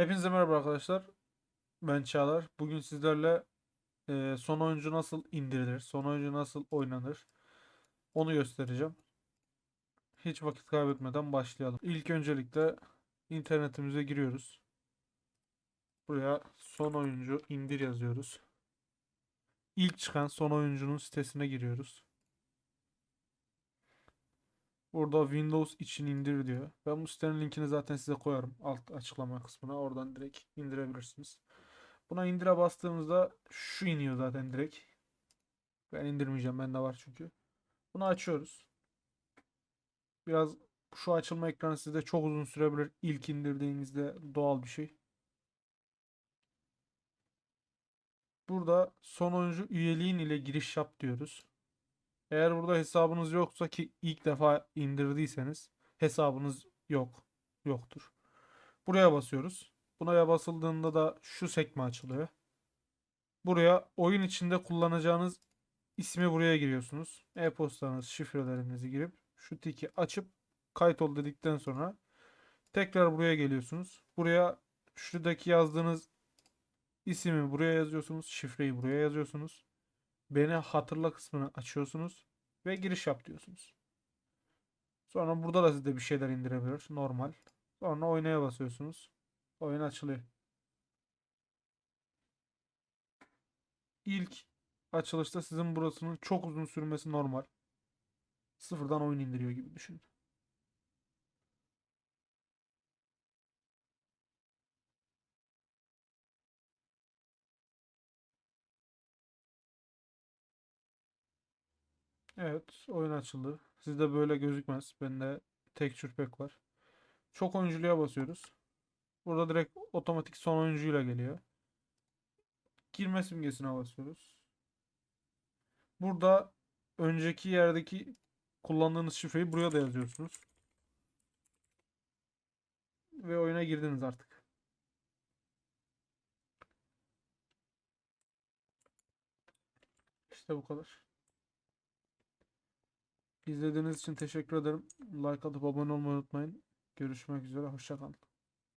Hepinize merhaba arkadaşlar. Ben Çağlar. Bugün sizlerle e, son oyuncu nasıl indirilir, son oyuncu nasıl oynanır onu göstereceğim. Hiç vakit kaybetmeden başlayalım. İlk öncelikle internetimize giriyoruz. Buraya son oyuncu indir yazıyoruz. İlk çıkan son oyuncunun sitesine giriyoruz. Burada Windows için indir diyor. Ben bu sitenin linkini zaten size koyarım alt açıklama kısmına. Oradan direkt indirebilirsiniz. Buna indire bastığımızda şu iniyor zaten direkt. Ben indirmeyeceğim. Bende var çünkü. Bunu açıyoruz. Biraz şu açılma ekranı sizde çok uzun sürebilir. İlk indirdiğinizde doğal bir şey. Burada son oyuncu üyeliğin ile giriş yap diyoruz. Eğer burada hesabınız yoksa ki ilk defa indirdiyseniz hesabınız yok. Yoktur. Buraya basıyoruz. Buraya basıldığında da şu sekme açılıyor. Buraya oyun içinde kullanacağınız ismi buraya giriyorsunuz. E-postanız, şifrelerinizi girip şu tiki açıp kayıt ol dedikten sonra tekrar buraya geliyorsunuz. Buraya şuradaki yazdığınız ismi buraya yazıyorsunuz. Şifreyi buraya yazıyorsunuz. Beni hatırla kısmını açıyorsunuz ve giriş yap diyorsunuz. Sonra burada da sizde bir şeyler indirebilir. Normal. Sonra oynaya basıyorsunuz. Oyun açılıyor. İlk açılışta sizin burasının çok uzun sürmesi normal. Sıfırdan oyun indiriyor gibi düşünün. Evet, oyun açıldı. Sizde böyle gözükmez. Bende tek çürpek var. Çok oyunculuğa basıyoruz. Burada direkt otomatik son oyuncuyla geliyor. Girme simgesine basıyoruz. Burada önceki yerdeki kullandığınız şifreyi buraya da yazıyorsunuz. Ve oyuna girdiniz artık. İşte bu kadar. İzlediğiniz için teşekkür ederim. Like atıp abone olmayı unutmayın. Görüşmek üzere. Hoşçakalın.